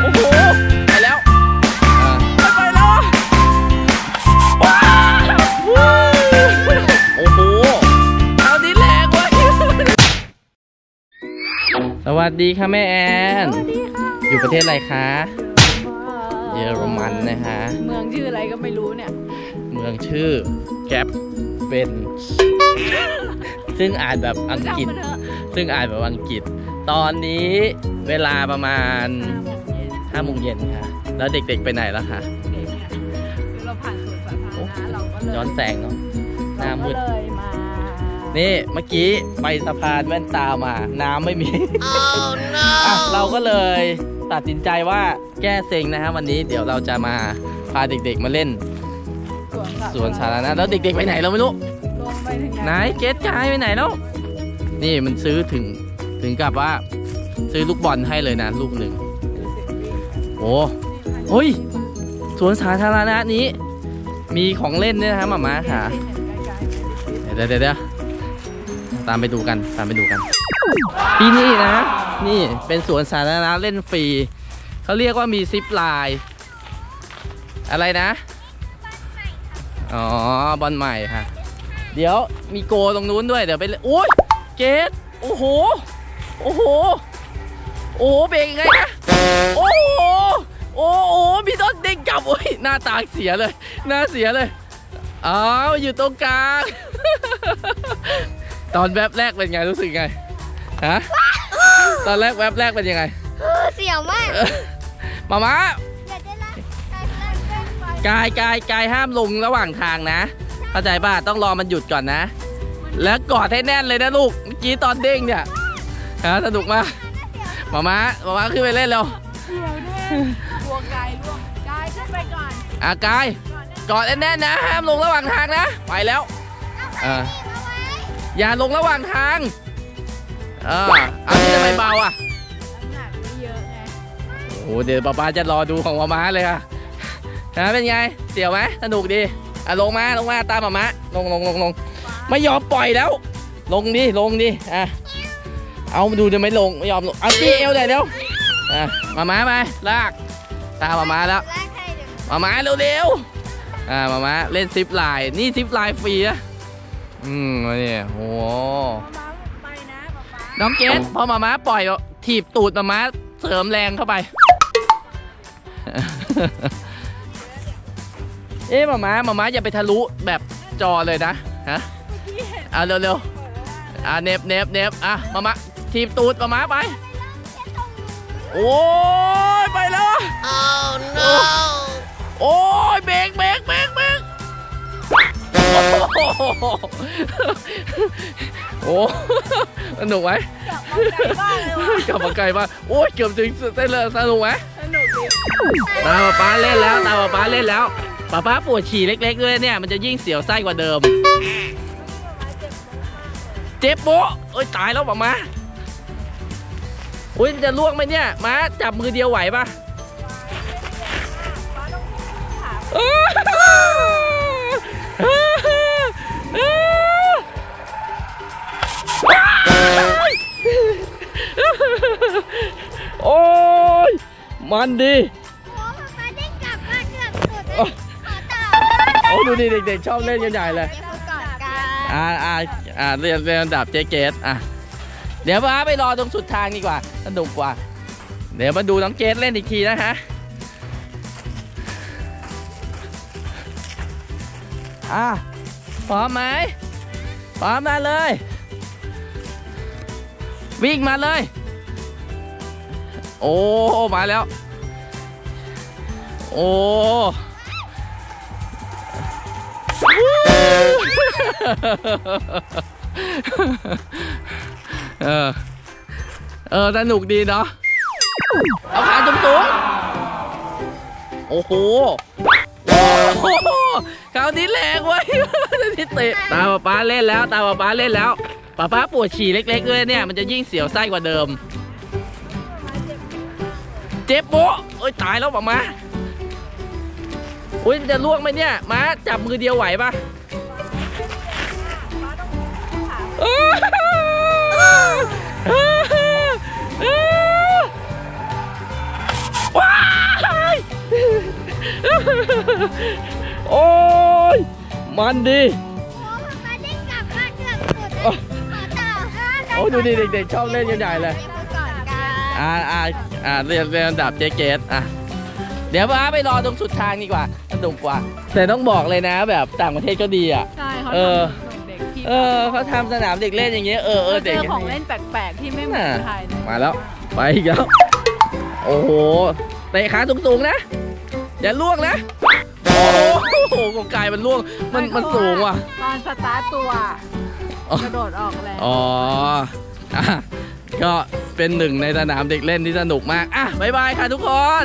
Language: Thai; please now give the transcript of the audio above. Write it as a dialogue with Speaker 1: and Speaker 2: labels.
Speaker 1: โอ้โห ไปแล้วอ่าไม่ไปแล้วอะว้าววู้โอ้โหเอานี้แรงเว้ยสวัสดีค่ะแม่แอน
Speaker 2: สวัสดีค่ะ
Speaker 1: อยู่ประเทศอะไรคะ เยอรมันนะคะ
Speaker 2: เมืองชื่ออะไรก็ไม่รู้เนี่ย
Speaker 1: เมืองชื่อแกปเป็นซึ่งอ่านแบบอังกฤษ
Speaker 2: จำมาเถอะ
Speaker 1: ซึ่งอ่านแบบอังกฤษ ตอนนี้เวลาประมาณ
Speaker 2: ห้าโมงเย็น
Speaker 1: 5โมงเย็นค่ะ แล้วเด็กๆไปไหนแล้วคะ
Speaker 2: เด็กเนี่ยคือเราผ่านสวนสาธารณะเราก็เลย
Speaker 1: ย้อนแสงเนาะหน้ามืด
Speaker 2: เราก็เลยมา
Speaker 1: นี่เมื่อกี้ไปสะพานแว่นตามา น้ำไม่มีอะเราก็เลยตัดสินใจว่าแก้เซ็งนะฮะวันนี้เดี๋ยวเราจะมาพาเด็กๆมาเล่น สวนสาธารณะแล้วเด็กๆไปไหนเราไม่รู้
Speaker 2: ลงไปถึง
Speaker 1: ไหนเกตกายไปไหนแล้วนี่มันซื้อถึงถึงกับว่า ซื้อลูกบอลให้เลยนะลูกหนึ่ง โอ้โอ้ยสวนสาธารณะนี้ มีของเล่นด้วยนะฮะหมาม้าค่ะเดี๋ยวเดี๋ยวเดี๋ยวตามไปดูกันตามไปดูกันที่นี่นะ นี่เป็นสวนสาธารณะเล่นฟรีเขาเรียกว่ามีซิปไลน์อะไรนะอ๋อบอลใหม่ค่ะ เดี๋ยวมีโกตรงนู้นด้วยเดี๋ยวไปโอ้ยเกตโอ้โห โอ้โห โอ้โหเบรกยังไงนะ หน้าตาเสียเลย หน้าเสียเลยอ้าวอยู่ตรงกลางตอนแวบแรกเป็นไงรู้สึกไงฮะตอนแรกแวบแรกเป็นยังไง
Speaker 3: เออเสียวมาก
Speaker 1: มามา
Speaker 3: อยากได้ละแต่เล่นเล่นไป
Speaker 1: กายกายกายห้ามลงระหว่างทางนะ เข้าใจป่ะต้องรอมันหยุดก่อนนะ แล้วกอดให้แน่นเลยนะลูกเมื่อกี้ตอนเด้งเนี่ยฮะสนุกมากมามามามาขึ้นไปเล่นเร็ว
Speaker 2: อน
Speaker 1: อะกายกอดแน่นๆนะ ห้ามลงระหว่างทางนะ ไปแล้วเอออย่าลงระหว่างทางเออเอาที่จะไปเบาอะ
Speaker 2: น้ำหนักไม่เยอะไง
Speaker 1: โอ้เดี๋ยวป๊าป๊าจะรอดูของมาม้าเลยค่ะฮะเป็นไงเสียวไหมสนุกดีอะลงมาลงมาตามมาม้าลงลงลงลงไม่ยอมปล่อยแล้ว ลงดิลงดิอะเอาดูจะไม่ลงไม่ยอมลงเอาจี้เอวเลยเร็วอะมาม้าไปลากตามมาม้าแล้ว มาม้าเร็วๆอ่ามาม้าเล่นซิปไลน์นี่ซิปไลน์ฟรีนะอืมมาเนี่ยโอ้โห
Speaker 2: มามาไปนะป๊าป๊า
Speaker 1: น้องเกดพอมาม้าปล่อยถีบตูดมาม้าเสริมแรงเข้าไป เอ๊ะมาม้ามาม้าอย่าไปทะลุแบบจอเลยนะฮะอะเร็วๆอะเน็บเน็บเน็บอะมาม้าถีบตูดมาม้าไป โอ้ โอ้สนุกไหม
Speaker 2: กลับมาไกลบ้างเลยวะ
Speaker 1: กลับมาไกลมากโอ้ยเกือบถึงเส้นเลยสนุกไหม
Speaker 2: สนุกดี
Speaker 1: ตาป๊าป๊าเล่นแล้วตาป๊าป๊าเล่นแล้วป๊าป๊าปวดฉี่เล็ก ๆ ด้วยเนี่ยมันจะยิ่งเสียวไส้กว่าเดิม เจ็บโป๊ะเอ้ยตายแล้วป๊ามาอุ้ยจะล่วงไหมเนี่ยมาจับมือเดียวไหวปะ มันดี
Speaker 3: โอ้มาได้กลับบ้านเกือบสุดเลยขอต่อ
Speaker 1: โอ้ดูดิเด็กๆชอบเล่นกันใหญ่เลย
Speaker 3: เดี๋ยวเขากอดกัน
Speaker 1: อ่าอ่าอ่าเรียนเรียนระดับเจเกตอะ เดี๋ยวมาไปรอตรงสุดทางดีกว่า สนุกกว่า เดี๋ยวมาดูน้องเกตเล่นอีกทีนะฮะ อะพร้อมไหมพร้อมมาเลย วิ่งมาเลย โอ้ มาแล้ว โอ้เออ เออสนุกดีเนาะ เอาขาจุ่มสูงโอ้โหโอ้โหคราวนี้แรงเว้ยที่เตะตาป๊าป๊าเล่นแล้ว ตาป๊าป๊าเล่นแล้วป๊าป๊าปวดฉี่เล็กๆด้วยเนี่ย มันจะยิ่งเสียวไส้กว่าเดิม เจ็บโป๊ะเอ้ยตายแล้วป๊ามาอุ้ยจะล่วงไหมเนี่ยมาจับมือเดียวไหวปะว้าโอ้ยมันดี
Speaker 3: โอ้ป๊าเด้งกลับมาเกือบสุดเลยขอต่อ
Speaker 1: โอ้ยดูดิเด็กๆชอบเล่นกันใหญ่เลย
Speaker 3: เดี๋ยวก่อนกัน
Speaker 1: อ่าอ่า อ่าเรียนเรียนลำดับเจเกตอะเดี๋ยวป้าไปรอตรงสุดทางดีกว่าสนุกกว่า แต่ต้องบอกเลยนะแบบต่างประเทศก็ดีอะ
Speaker 2: ใช่เขา
Speaker 1: เออ
Speaker 2: ทำเด็กที่
Speaker 1: เออเขาทำสนามเด็กเล่นอย่างเงี้ยเออเออ
Speaker 2: เจ
Speaker 1: เด็ก
Speaker 2: อของเล่นแปลกๆที่ไม่เหมือนไทยนะ
Speaker 1: มาแล้ว ไปอีกแล้ว โอ้โหเตะขาสูงๆนะ อย่าล่วงนะ โอ้โหกงกายมันล่วงมันมันสูงว่ะ
Speaker 2: ตอนสตาร์ทตัว
Speaker 1: อ๋อ
Speaker 2: กระโดดออกแล้ว
Speaker 1: อ๋ออะ ก็เป็นหนึ่งในสนามเด็กเล่นที่สนุกมาก อะ บ๊ายบายค่ะทุกคน